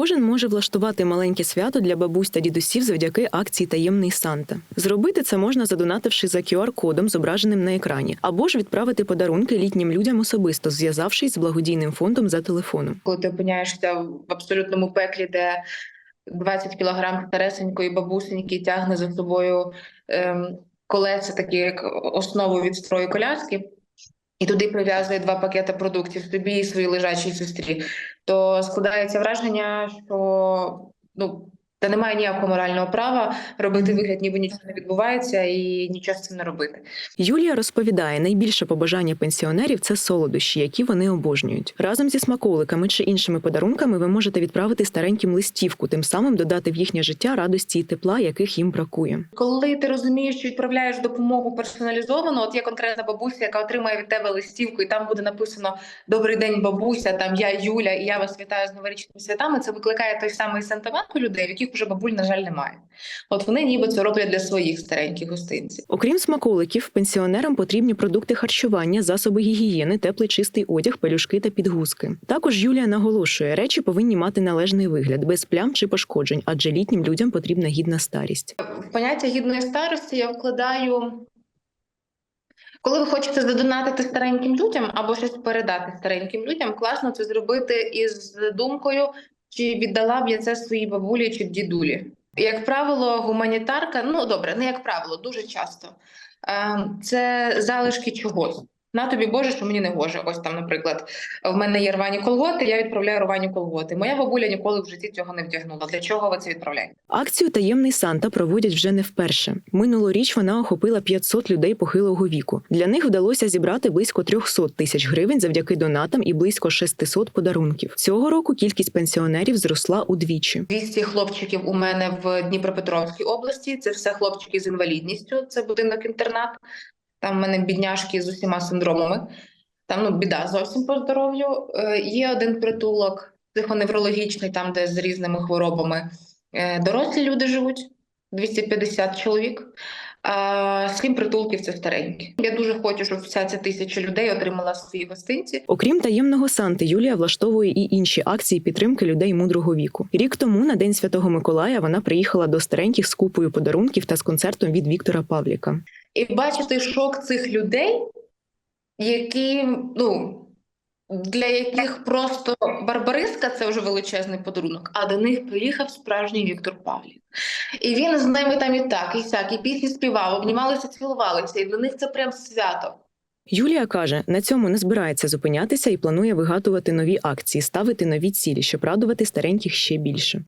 Кожен може влаштувати маленьке свято для бабусь та дідусів завдяки акції Таємний Санта. Зробити це можна задонативши за QR-кодом, зображеним на екрані, або ж відправити подарунки літнім людям особисто, зв'язавшись з благодійним фондом за телефоном. коли ти опиняєшся в абсолютному пеклі, де 20 кілограм старесенької бабусеньки тягне за собою ем, колеса, такі як основу від строю коляски, і туди прив'язує два пакети продуктів собі і своїй лежачій сестрі, то складається враження, що ну. Та немає ніякого морального права робити вигляд, ніби нічого не відбувається, і нічого з цим не робити. Юлія розповідає, найбільше побажання пенсіонерів це солодощі, які вони обожнюють. Разом зі смаколиками чи іншими подарунками ви можете відправити стареньким листівку, тим самим додати в їхнє життя радості і тепла, яких їм бракує. Коли ти розумієш, що відправляєш допомогу персоналізовану, от є конкретна бабуся, яка отримає від тебе листівку, і там буде написано Добрий день, бабуся. Там я Юля, і я вас вітаю з новорічними святами. Це викликає той самий сентимент у людей, в яких вже бабуль, на жаль, немає. От вони ніби це роблять для своїх стареньких гостинців. Окрім смаколиків, пенсіонерам потрібні продукти харчування, засоби гігієни, теплий чистий одяг, пелюшки та підгузки. Також Юлія наголошує, речі повинні мати належний вигляд, без плям чи пошкоджень, адже літнім людям потрібна гідна старість. В поняття гідної старості я вкладаю. Коли ви хочете задонатити стареньким людям або щось передати стареньким людям, класно це зробити із думкою, чи віддала б я це своїй бабулі чи дідулі. Як правило, гуманітарка, ну добре, не як правило, дуже часто е, це залишки чогось. На тобі Боже, що мені не гоже. Ось там, наприклад, в мене є рвані колготи, я відправляю рвані колготи. Моя бабуля ніколи в житті цього не вдягнула. Для чого ви це відправляєте? Акцію Таємний Санта проводять вже не вперше. Минулоріч вона охопила 500 людей похилого віку. Для них вдалося зібрати близько 300 тисяч гривень завдяки донатам і близько 600 подарунків. Цього року кількість пенсіонерів зросла удвічі. 200 хлопчиків у мене в Дніпропетровській області. Це все хлопчики з інвалідністю. Це будинок інтернат. Там в мене бідняшки з усіма синдромами. Там ну біда зовсім по здоров'ю. Е, є один притулок психоневрологічний, там де з різними хворобами е, дорослі люди живуть. 250 чоловік. А сім притулків це старенькі. Я дуже хочу, щоб вся ця тисяча людей отримала свої гостинці. Окрім таємного Санти, Юлія влаштовує і інші акції підтримки людей мудрого віку. Рік тому, на день Святого Миколая, вона приїхала до стареньких з купою подарунків та з концертом від Віктора Павліка. І бачити шок цих людей, які, ну, для яких просто барбариска це вже величезний подарунок, а до них приїхав справжній Віктор Павлік. І він з ними там і так, і сяк, і пісні співав, обнімалися, цілувалися, і для них це прям свято. Юлія каже, на цьому не збирається зупинятися і планує вигадувати нові акції, ставити нові цілі, щоб радувати стареньких ще більше.